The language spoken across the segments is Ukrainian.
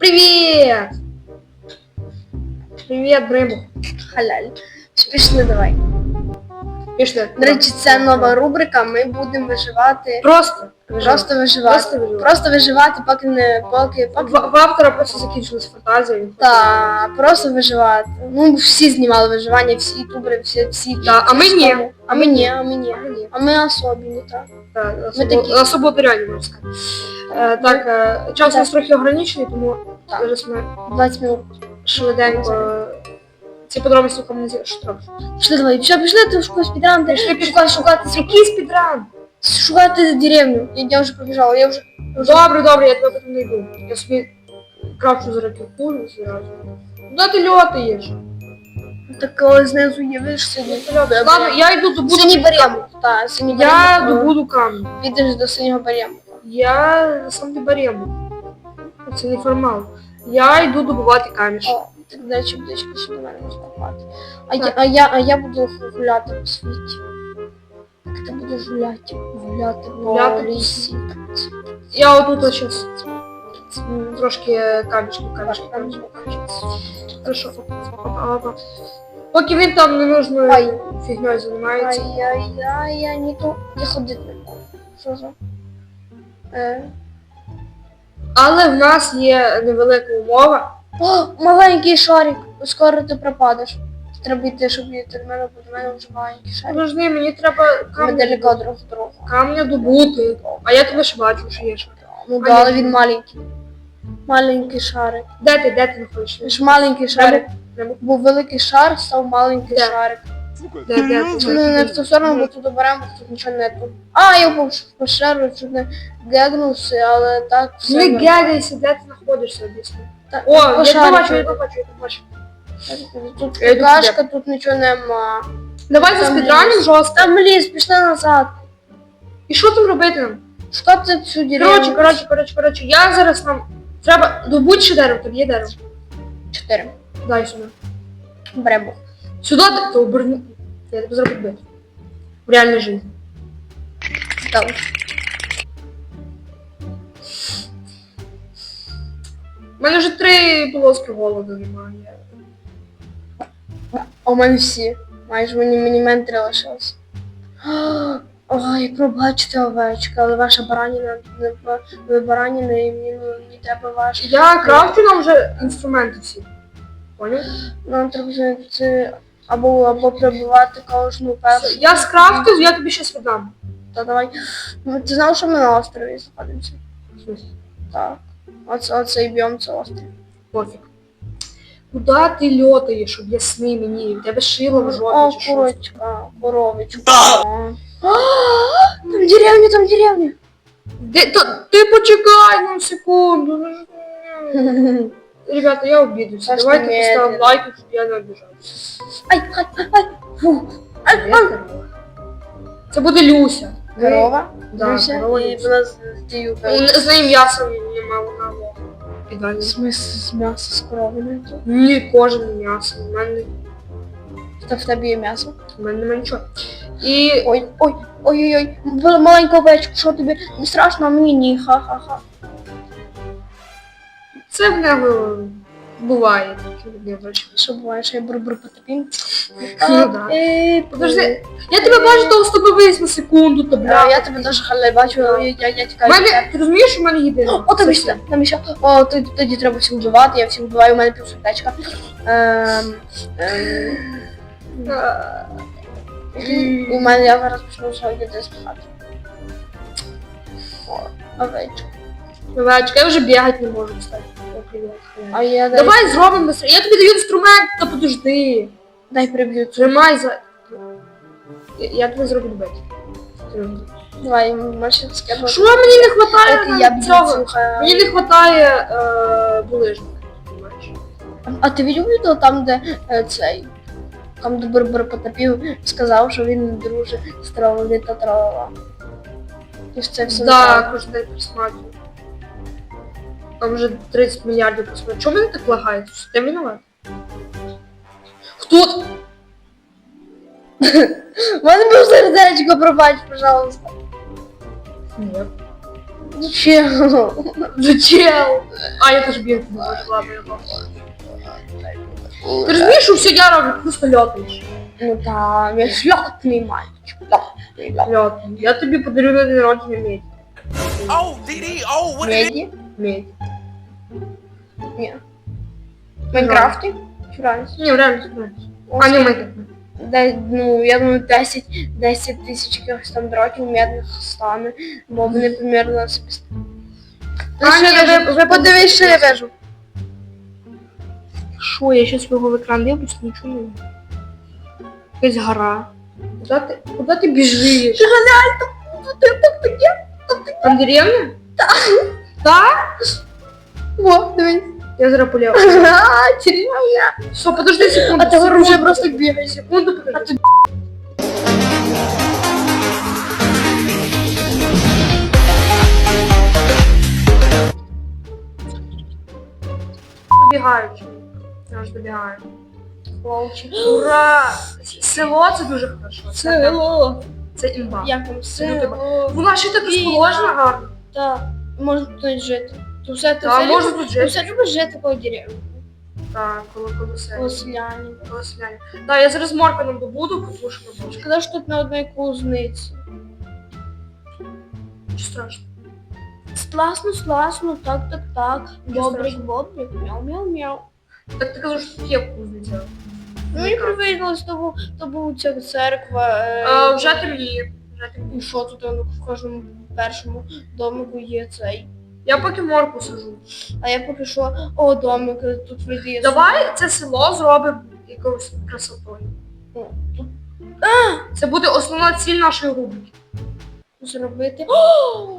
Привіт! Привіт, Брибу. Халяль. Пішли давай. Пішли. До речі, це нова рубрика. Ми будемо виживати. Просто. Просто виживати. Просто виживати. Просто виживати, поки не поки, В, поки в автора просто закінчилась фантазія. Він та просто виживати. Ну всі знімали виживання, всі ютубери, всі всі. Да, а ми ні. А ми ні, а ми ні. А ми особливі, так. Так, особо, такі. особо піряні, можна сказати. Е, так, е, час у нас трохи ограничений, тому Так. Зараз ми 20 минут. швиденько ці подробиці комунізуємо. Що трохи? Пішли давай, пішли, пішли, ти шукай спідран, ти Пішли, шукай, шукати, Який спідран? шукати деревню. Я, я вже побіжала, я вже. Добре, добре, я тебе потім не йду. Я собі крафчу зараз кулю зразу. Куди ти льотаєш? Так коли знизу є, видиш, синій. Ладно, я йду до буду. Синій барем. Так, синій Я добуду камінь. Підеш до синього барему. Я сам не барему. Це не формал. Я йду добувати камінь. О, так далі птичка ще до мене можна ховати. А я, а, я, а я буду гуляти по світі. Як ти будеш гуляти? Гуляти по Гуляти лісі. Я отут зараз трошки камішки, камішки, камішки. Хорошо. Опа, опа. Поки він там ненужною Ай. фігньою займається. Ай-яй-яй, я не то. Я ходити не можу. Що за? Е. Але в нас є невелика умова. О, маленький шарик. Скоро ти пропадеш. Треба йти, щоб йти до мене, бо до мене вже маленький шарик. Подожди, мені треба Ми камня, далеко друг від друга. камня добути. А я тебе ще бачу, що є ще. Ну да, але він маленький. Маленький шарик. Де ти, де ти? Ти ж маленький шарик. Був великий шар, став маленький Де? шарик. Де, де ти? Ну, не в ту сторону, бо тут оберемо, тут нічого нету. А, я був в пошеру, чуть не гегнувся, але так все. Не нормально. гягайся, де ти знаходишся об'ясни. Та- О, я пошарю. тебе бачу, я тебе бачу, я тебе бачу. Тут Я йду тут нічого нема. Давай за Там спідранем ліс. жорстко. Там ліс, пішли назад. І що там робити нам? Шукати цю деревню. Коротше, коротше, коротше, коротше, я зараз нам... Треба добути ще дерево, тобі є дерево. Чотири. Дай сюди. Беремо. Сюди ти то оберни. Я тебе зроблю бити. В реальній житті. Там. У мене вже три полоски голоду немає. А у мене всі. Майже мені, мені мен три лишилось. Ой, пробачте овечка, але ваша бараніна не ви бараніна і мені, мені треба ваша. Я крафчу нам вже інструменти всі. Поняв? Нам треба знайти або або прибувати кожну першу. Я скрафтив, я тобі щось віддам. Та давай. Ну, ти знав, що ми на острові знаходимося? Так. Оце, оцей біом це острів. Пофіг. Куди ти льотаєш, об'ясни мені, в тебе шило в О, жопі чи що? курочка, коровичка. А, Там деревня, там деревня. Де, то, ти почекай на секунду. ну ж- Ребята, я обідуся. Аж Давайте не поставимо лайк, щоб я не обіжався. Ай, ай, ай, ай. фу. Ай, ай. Це буде Люся. Корова? Да, Люся, корова і Люся. вона з діюка. Ну, З нею м'яса нема, вона. Підвальне. Смисл з м'яса з коровиною тут? Ні, кожен м'ясо. У мене, Та в тебе є м'ясо. у мене нема нічого. І Ой, ой, ой-ой-ой, Б- маленька овечка, що тобі не страшно, а мені ні, ха-ха-ха. Це в нього буває. таке в. Що буває, що я бур-бур потопім? Ну да. Е, Подожди, я тебе бачу, то остановись на секунду, то Бля, я тебе теж халяй бачу, я, я, тікаю. мене, ти розумієш, що в мене єдине? О, тобі ще, там ще. О, тоді, треба всіх вбивати, я всіх вбиваю, у мене півсердечка. Ем, ем, у мене я зараз почну сьогодні десь пхати. О, овечка. Овечка, я вже бігати не можу, кстати. А я дай, Давай зробимо быстро. Я тобі даю інструмент, та подожди. дай приб'ю. Тримай за. Я, я тобі зроблю бить. Давай, можеш скидувати. Що мені не хватає я цього? ха- Мені не хватає е, булижника. А ти видів відео там, де е, цей? Там де Бербер потопів сказав, що він друже з траволи та трава. І ж це все Да, неправда. кожен день присматриваю. Там вже 30 мільярдів просмотрів. Чому мене так лагає? Ти виноват? Хто? У мене був сердечко, пробач, пожалуйста. Ні. Чел. Зачем? А, я я бачу. Ти розумієш, що все я роблю, просто льотаєш. Ну так, я ж льотний мальчик. Льотний. Я тобі подарю на день народження медь. DD. What is it? Меді? Медь. Ні. В Майнкрафті? Реально? Ні, в реальності, в. А, не так. Де, ну, я думаю, 10, 10 тисяч якихось там дротів медних стане, бо вони примірно собі... Аня, ви- ви подивись, що я вижу. Що, я щас його в екран дивлюсь, нічого не вижу. Якась гора. Куда ти, куда ти біжиш? Глянь, там, там, там таке. Там деревня? Так? О, дивись. Я зараз полів. А, деревня. Що, подожди секунду. А вже просто бігає. Секунду, подожди. Добігаю. Я ж добігаю. Вовчик. Ура! Село це дуже хорошо. Село. Це імба. Як там село? Вона ще так розположена гарно. Так, можна тут жити. Тут все, ти Та все, можна любиш- тут ти жити. все любиш жити коло дерев. Так, коло колосе. Коло селяні. Колосляні. Так, я зараз морканом добуду, не бачу. Шкода, що тут на одній кузниці. Чи страшно? Сласно, сласно, так, так, так. Нічого Бобрик, страшного. бобрик, мяу, мяу, мяу. Так ти кажеш, що тут є кузниця. Ну мені привиделось, то був, то був ця церква. Е, А, вже темніє. Вже темніє. І що тут ну, в кожному першому домику є цей. Я поки морку сажу. А я поки що, о, домик, тут вийде. Давай це село зробимо якоюсь красотою. Тут Це буде основна ціль нашої рубрики. зробити. О!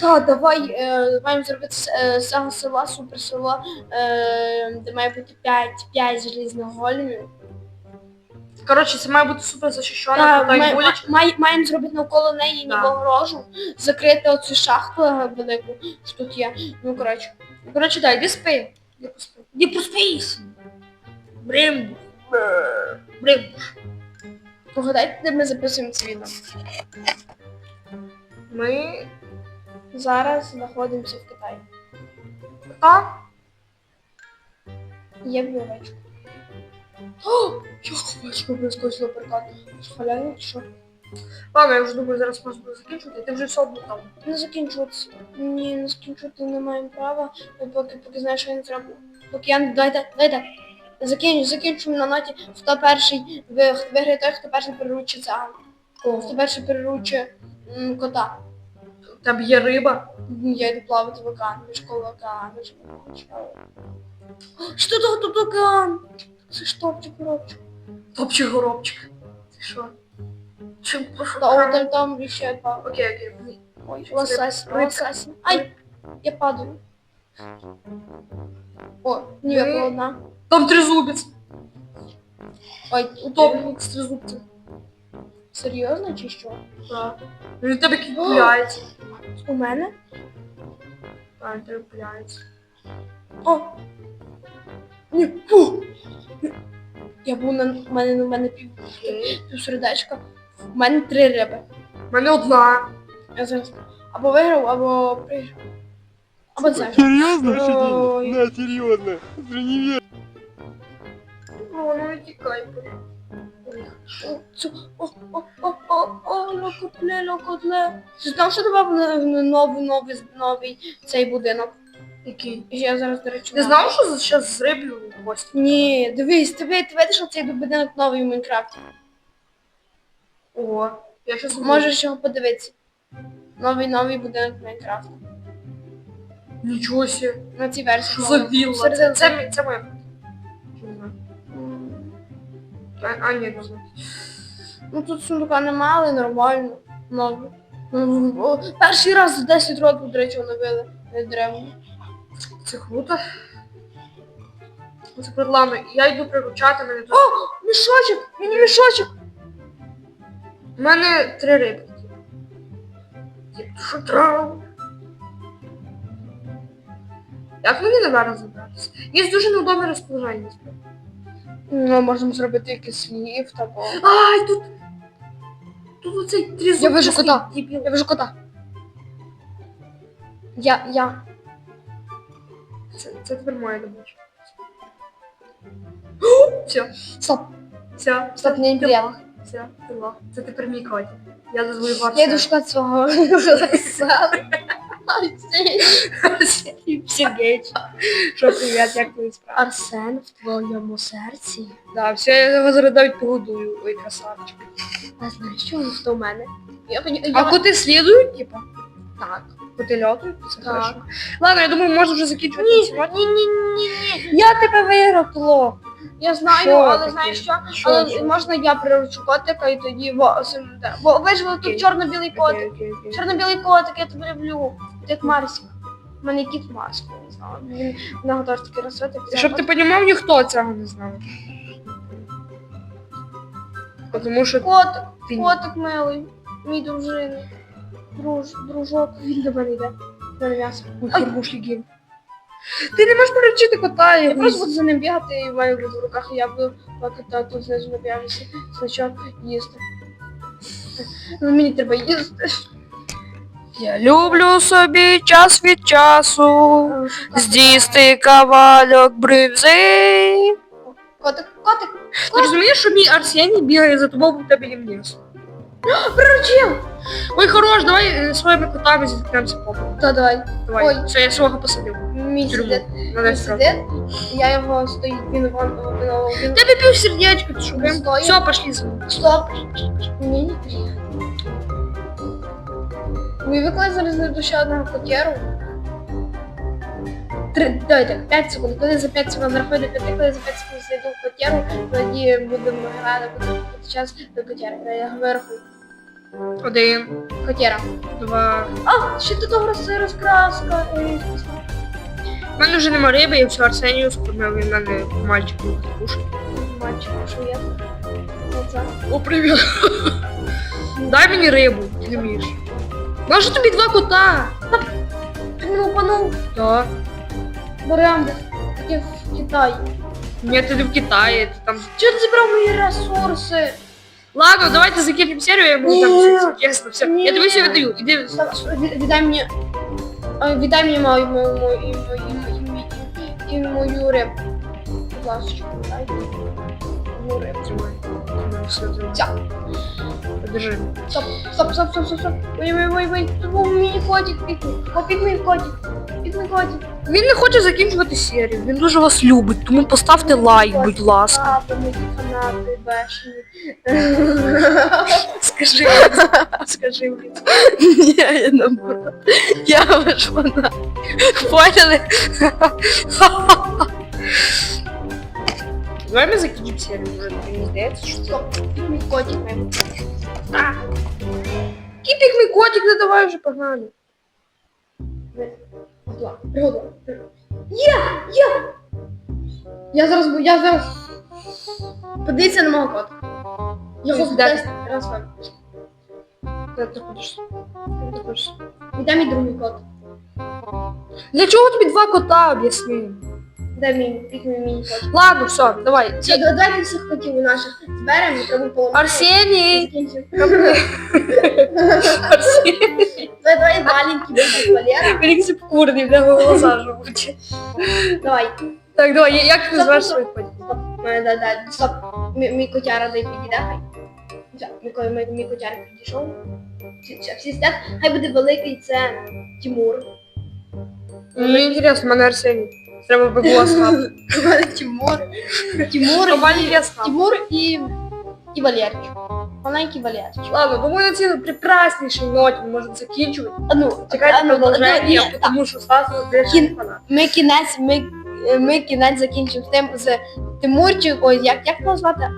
Так, давай е, маємо зробити е, з цього села, супер село, е, де має бути 5, 5 желізних големів. Коротше, це має бути супер захищена, Так, має- і має- маємо зробити навколо неї ніби Так. огорожу, закрити оцю шахту е, велику, що тут є. Ну, коротше. Коротше, так, іди спи. Іди поспи. Іди поспись. Бримбу. Бримбу. Погадайте, де ми записуємо це відео. Ми... Зараз знаходимося в Китаї. Так? Є біовечка. О, я хвачка блискочила перекат. Що? Ладно, я вже думаю, зараз можна буде закінчувати. Ти вже все облутав. Не закінчуватися. Ні, не закінчувати не маємо права, поки, поки знаєш, що я не зроблю. Поки я не... Дайте, дайте. Закінчу, закінчуємо на ноті, хто перший ви- виграє той, хто перший переручить цього. Хто перший переручить м, кота. Там є риба. Я йду плавати в океан, між коло океану. між коло. Що то тут океан? Це ж топчик коробчик. Топчий горобчик. Ти що? Чим? Та от там, там ще пав. Окей, окей. Ой, лосась, Рибка. лосась. Ай, я падаю. О, ні, я одна. Там тризубець. Ой, Утопленик з тризубцем. серйозно чи що? Так. Він тебе кіпляється. У мене? Так, тебе пуляється. О! Ні, фу! Я був на у мене у мене пів, Окей. пів сердечка. У мене три риби. У мене одна. Я зараз або виграв, або приграв. Або це. Серьезно, Ой. Да, серьезно. Уже не верю. О, ну не тікай. О, цю- О, о, о, о, о, локотле, локотле. Ти знав, що давав новий, новий, новий цей будинок? Який? Я зараз, до речі, Ти мав. знав, що зараз з рибою в гості? Ні, дивись, ти, ви- ти видиш, що цей будинок новий в Майнкрафті. Ого. Я щас Можеш його подивитися. Новий новий будинок в Майнкрафті. Нічого себе. На цій версії. Що за новий. вілла? Це, Середина- це, це моя. Не знаю. М, А, а ні, не знаю. Ну тут сундука нема, але нормально. Новий. Ну, о, Перший раз за 10 років, до речі, оновили е, древні. Це круто. Це круто. Я йду приручати мене тут. О, мішочок! Мені мішочок! У мене три рибки. Що трав? Як мені наверх забратися? Є дуже неудобне розположення. Ну, можемо зробити якийсь ліфт або. Ай, тут. Тут оцей трізуб. Я вижу кота. Я вижу кота. Я, я. Це, це тепер моя добич. Все, Стоп, все, стоп, не неприятно. все, лох. Це тепер мій котик. Я дозволю Я йду шукати свого. Сергійович. Що, привіт, як твої справи? Арсен в твоєму серці. Да, все, я його зараз навіть погодую. Ой, красавчик. А знаєш, що він в мене? Я, поні- А я... коти слідують, типа? Так. Так. Ладно, я думаю, можна вже закінчувати Ні, ні, ні, ні, ні. Я тебе виграв, тло. Я знаю, Що але таке? знаєш що? Що, але що? можна я приручу котика і тоді во, бо ви ж ви Окей. тут чорно-білий котик. Чорно-білий котик, я тебе люблю. Ти як Марсик. У мене кіт Марсик, я не знаю. Він такий розсвіт, як Щоб ти розумів, ніхто цього не знав. Тому що Котик, ти... котик милий, мій дружини. Друж, дружок, він до мене йде. М'ясо. Ой, горбушлі. Ти не можеш приручити кота, Я просто буду за ним бігати і в мене буде в руках, і я буду поки тут знизу набігаюся, спочатку їсти. Ну, мені треба їсти. Я люблю собі час від часу з'їсти кавалок бривзи. Котик, котик, Ти розумієш, що мій Арсеній бігає за тобою, бо в тебе є м'ясо? Приручив! Ой, хорош, давай с вами котами зіткнемося попом. Та давай. Давай, Ой. все, я свого посадив. Мій Тюрму. сидить. На Він 10 я його стоїть, він вам він, Тебе пів сердечко, ти що, прям? Все, пошли за ним. Стоп! Ні, ні. Ви викликали зараз ще одного котєру. Три, давайте, 5 секунд. Коли за 5 секунд рахую до 5, коли за 5 секунд знайду котєру, тоді будемо грати, буде час до котєри. Я вирахую. Один, Котєра. два. А, ще тут роз- розкраска. У мене вже нема риби, я все Арсенію скормив, він мене мальчик кушати. Мальчик, я? О, привіт. Дай мені рибу, ти вмієш. Може тобі два кота? Ти мене упанув. Так. Берем, таке в Китаї. Ні, ти не в Китаї, ти там. Чого ти зібрав мої ресурси? Ладно, давайте закинем серію, я буду Ні. там все чесно, все. Ні. Я тобі все віддаю, іди. Стоп, від- Віддай мені. а, Віддай мені мою мою мою і мою і мою і мою рибу. Будь ласка, дай мою рибу. Тримай. Тримай, все, тримай. Ця. Подержи. Стоп, стоп, стоп, стоп, стоп, стоп. Ой, ой, ой, ой, тут був мій котик, пікмій. О, пікмій котик. Пікмій котик. Він не хоче закінчувати серію, він дуже вас любить, тому поставте лайк, будь ласка. Папа, мої фанати бешені. Скажи, скажи. Ні, я не буду. Я ваш вона. Поняли? Давай ми закінчимо серію вже, мені здається, що це. Стоп, пікмій котик. мій. А. Кіпік мій котик, не давай вже погнали. Є! Є! Я зараз бу- я зараз. Подивіться на мого кота. Де десь раз вам. Де ти ходиш? Де ти другий кот? Для чого тобі два кота, об'ясни? Де мій пік мій? Ладно, все, давай. Все, давайте всіх котів у наших зберемо треба поламати. Арсеній! Арсеній! Давай, давай маленький буде Валера. Він як курний, в нього глаза живуть. Давай. Так, давай, я- як ти називаєш Стоп, своїх котів? Стоп. Мене, да, да, стоп. Мій, мій котяра дай підійде, хай. Все, мій, ко- мій, мій котяра підійшов. Всі, всі, всі сидять. Хай буде великий це Тимур. Мені інтересно, в мене Арсеній. Треба би було мене Тимур. Тимур. Нормальний я. Тимур і, і Валерчик. Маленький Валерчик. Ладно, думаю, на цій прекраснішій ноті ми можемо закінчувати. А ну, Чекайте ну, продовження, ні, так. тому що Стас Кін- фанат. Ми кінець, ми, ми кінець закінчимо з тим з Тимурчиком, ой, як, як його звати?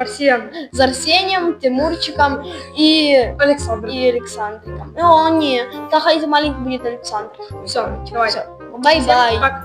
Арсен, З Арсенієм, Тимурчиком і, Олександр. і Олександриком. О, ні, та хай за маленький буде Олександр. Все, давай. Все, бай-бай. Пока.